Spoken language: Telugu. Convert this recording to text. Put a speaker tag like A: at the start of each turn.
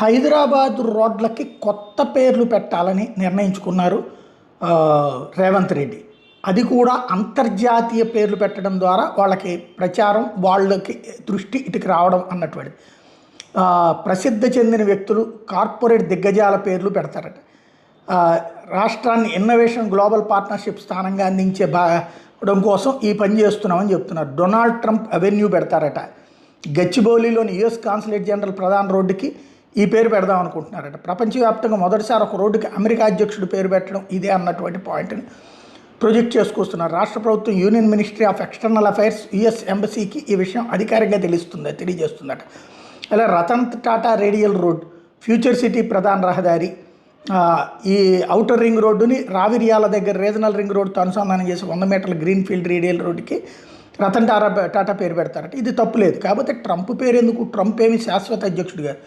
A: హైదరాబాద్ రోడ్లకి కొత్త పేర్లు పెట్టాలని నిర్ణయించుకున్నారు రేవంత్ రెడ్డి. అది కూడా అంతర్జాతీయ పేర్లు పెట్టడం ద్వారా వాళ్ళకి ప్రచారం వాళ్ళకి దృష్టి ఇటుకి రావడం అన్నటువంటిది. ప్రసిద్ధి చెందిన వ్యక్తులు కార్పొరేట్ దిగ్గజాల పేర్లు పెడతారట. రాష్ట్రాన్ని ఇన్నోవేషన్ గ్లోబల్ పార్ట్నర్షిప్ స్థానంగా అందించే భాగం కోసం ఈ పని చేస్తున్నామని చెప్తున్నారు. డొనాల్డ్ ట్రంప్ అవెన్యూ పెడతారట. గచ్చిబౌలిలోని యుఎస్ కాన్సులేట్ జనరల్ ప్రధాన రోడ్డుకి ఈ పేరు పెడదాం అనుకుంటున్నారట. ప్రపంచవ్యాప్తంగా మొదటిసారి ఒక రోడ్డుకి అమెరికా అధ్యక్షుడు పేరు పెట్టడం ఇదే అన్నటువంటి పాయింట్ని ప్రొజెక్ట్ చేసుకొస్తున్నారు. రాష్ట్ర ప్రభుత్వం union ministry of external affairs US ఎంబసీకి ఈ విషయం అధికారికంగా తెలుస్తుంది తెలియజేస్తుందట. అలా Ratan Tata radial road future city ప్రధాన రహదారి ఈ అవుటర్ రింగ్ రోడ్డుని రావిరియాల దగ్గర రీజనల్ రింగ్ రోడ్తో అనుసంధానం చేసి వంద మీటర్ల గ్రీన్ ఫీల్డ్ రేడియల్ రోడ్డుకి రతన్ టాటా టాటా పేరు పెడతారట. ఇది తప్పు లేదు. కాకపోతే ట్రంప్ పేరు ఎందుకు? ట్రంప్ ఏమి శాశ్వత అధ్యక్షుడు గారు.